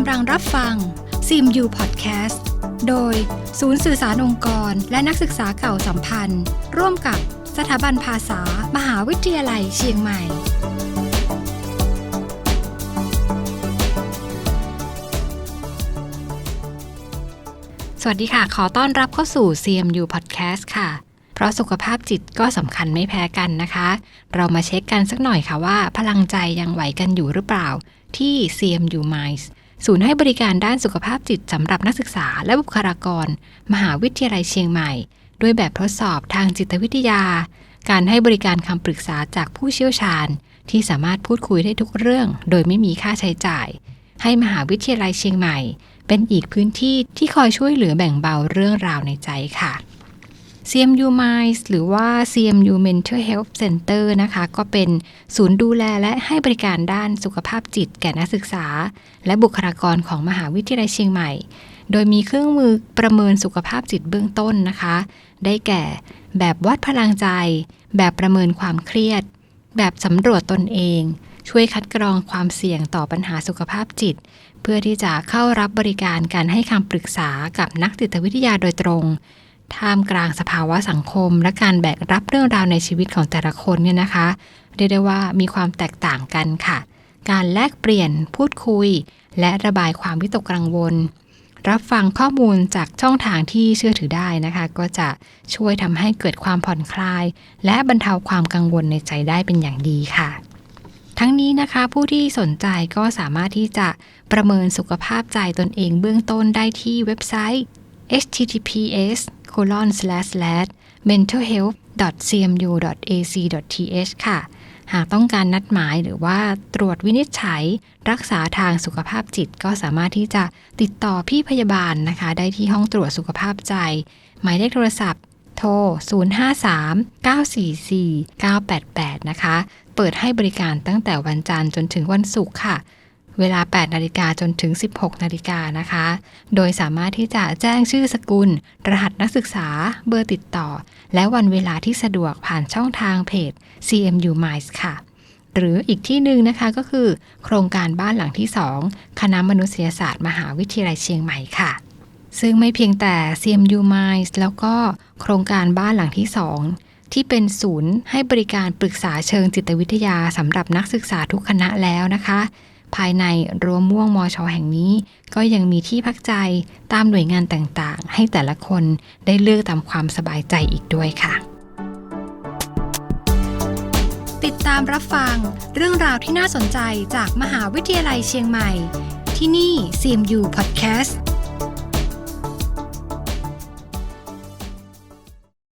กำลังรับฟัง CMU Podcast โดยศูนย์สื่อสารองค์กร และนักศึกษาเก่าสัมพันธ์ ร่วมกับสถาบันภาษา มหาวิทยาลัยเชียงใหม่ สวัสดีค่ะ ขอต้อนรับเข้าสู่ CMU Podcast ค่ะ เพราะสุขภาพจิตก็สำคัญไม่แพ้กันนะคะ เรามาเช็คกันสักหน่อยค่ะว่า พลังใจยังไหวกันอยู่หรือเปล่าที่ CMU Minds ศูนย์ให้บริการด้านสุขภาพจิตสำหรับนักศึกษาและบุคลากร มหาวิทยาลัยเชียงใหม่ ด้วยแบบทดสอบทางจิตวิทยา การให้บริการคำปรึกษาจากผู้เชี่ยวชาญ ที่สามารถพูดคุยได้ทุกเรื่อง โดยไม่มีค่าใช้จ่าย ให้มหาวิทยาลัยเชียงใหม่ เป็นอีกพื้นที่ที่คอยช่วยเหลือแบ่งเบาเรื่องราวในใจค่ะ CMU Minds หรือว่า CMU Mental Health Center นะคะ ก็เป็นศูนย์ดูแลและให้บริการด้านสุขภาพจิตแก่นักศึกษา และบุคลากรของมหาวิทยาลัยเชียงใหม่ โดยมีเครื่องมือประเมินสุขภาพจิตเบื้องต้นนะคะ ได้แก่แบบวัดพลังใจ แบบประเมินความเครียด แบบสำรวจตนเอง ช่วยคัดกรองความเสี่ยงต่อปัญหาสุขภาพจิต เพื่อที่จะเข้ารับบริการการให้คำปรึกษากับนักจิตวิทยาโดยตรง ท่ามกลางสภาวะสังคม และการแบกรับเรื่องราวในชีวิตของแต่ละคนเนี่ยนะคะเรียกได้ว่ามีความแตกต่างกันค่ะ การแลกเปลี่ยนพูดคุย และระบายความวิตกกังวล รับฟังข้อมูลจากช่องทางที่เชื่อถือได้นะคะ ก็จะช่วยทำให้เกิดความผ่อนคลาย และบรรเทาความกังวลในใจได้เป็นอย่างดีค่ะทั้งนี้นะคะผู้ที่สนใจก็สามารถที่จะประเมินสุขภาพใจตนเองเบื้องต้นได้ที่เว็บไซต์ https colon slash slash mentalhealth.cmu.ac.th ค่ะ หากต้องการนัดหมายหรือว่าตรวจวินิจฉัย รักษาทางสุขภาพจิตก็สามารถที่จะติดต่อพี่พยาบาลนะคะ ได้ที่ห้องตรวจสุขภาพใจ หมายเลขโทรศัพท์โทร 053-944-988 นะคะ เปิดให้บริการตั้งแต่วันจันทร์จนถึงวันศุกร์ค่ะ เวลา 8 นาฬิกาจนถึง 16 นาฬิกานะคะ โดยสามารถที่จะแจ้งชื่อสกุล รหัสนักศึกษา เบอร์ติดต่อ และวันเวลาที่สะดวกผ่านช่องทางเพจ CMU Minds ค่ะ หรืออีกที่หนึ่งนะคะก็คือ โครงการบ้านหลังที่ 2 คณะมนุษยศาสตร์มหาวิทยาลัยเชียงใหม่ค่ะซึ่งไม่เพียงแต่ CMU Minds แล้วก็โครงการบ้านหลังที่ 2 ที่เป็นศูนย์ให้บริการปรึกษาเชิงจิตวิทยาสำหรับนักศึกษาทุกคณะแล้วนะคะ ภายในรั้วม่วงมอชอแห่งนี้ ก็ยังมีที่พักใจตามหน่วยงานต่างๆ ให้แต่ละคนได้เลือกตามความสบายใจอีกด้วยค่ะ ติดตามรับฟังเรื่องราวที่น่าสนใจจากมหาวิทยาลัยเชียงใหม่ ที่นี่ CMU Podcast